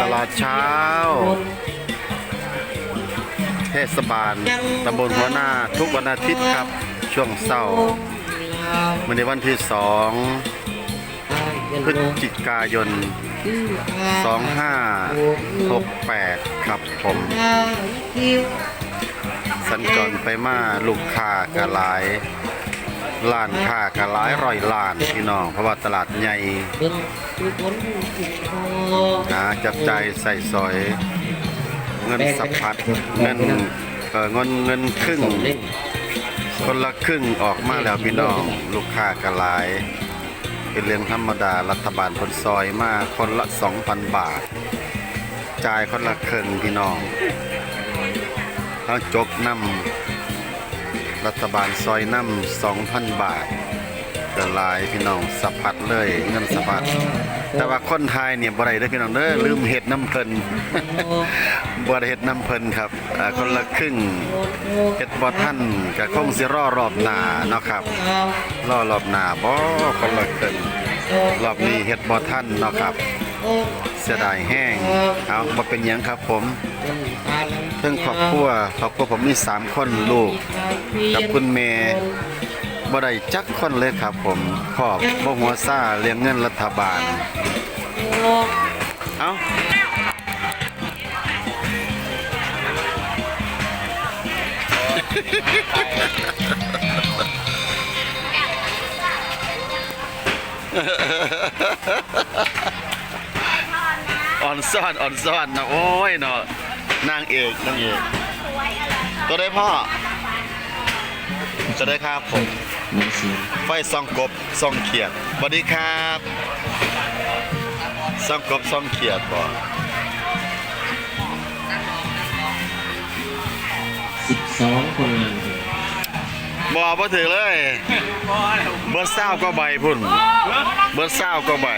ตลาดเช้า เทศบาลตำบลหัวหน้าทุกวันอาทิตย์ครับ ช่วงเช้าวันในวันที่สองพฤศจิกายน 2568 ครับผมสัญจรไปมาลูกค้ากะหลาย ล้านค้ากะหลายร้อยล้านพี่น้อง เพราะว่าตลาดใหญ่หาจับใจายใส่ซอย เงินสะพัดเงินเอ่อเงินเงินครึ่ง คนละครึ่งออกมาแล้วพี่น้อง ลูกค้ากะหลาย เป็นเรื่องธรรมดารัฐบาลคนซอยมาคนละ 2,000 บาท จ่ายคนละครึ่งพี่น้องทั้งจกน้ำ รัฐบาลซอยน้ำ2,000บาทกระลายพี่น้องสะพัดเลยเงินสะพัดแต่ว่าคนไทยเนี่ยบ่ได้เด้อพี่น้องเด้อลืมเฮ็ดน้ำเพิ่นบ่ได้เฮ็ดน้ำเพิ่นครับอ่าคนละครึ่งเฮ็ดบ่ทันก็คงสิรอรอบหน้าเนาะครับรอรอบหน้าบ่คนละครึ่งรอบนี้เฮ็ดบ่ทันเนาะครับ เสียดายแห้งเอาบ่เป็นยังครับผมเพิ่งครอบครัวครอบครัวผมมี3คนลูก กับคุณแม่บ่ได้จักคนเลยครับผมขอบบ่หัวซ่าเลี้ยงเงินรัฐบาล เอ้าอ่ อนซ่อนอ่อนซ่อนนะโอ้ยเนาะนางเอกนางเอกตัวได้พ่อจะได้ครับผมมีสีไฟซองกบซองเขียดสวัสดีครับซองกบซองเขียดบ่สิบสองคนงานบ่บ่ถือเลย เบอร์เศร้าก็ใบพุ่น เบอร์เศร้าก็ใบ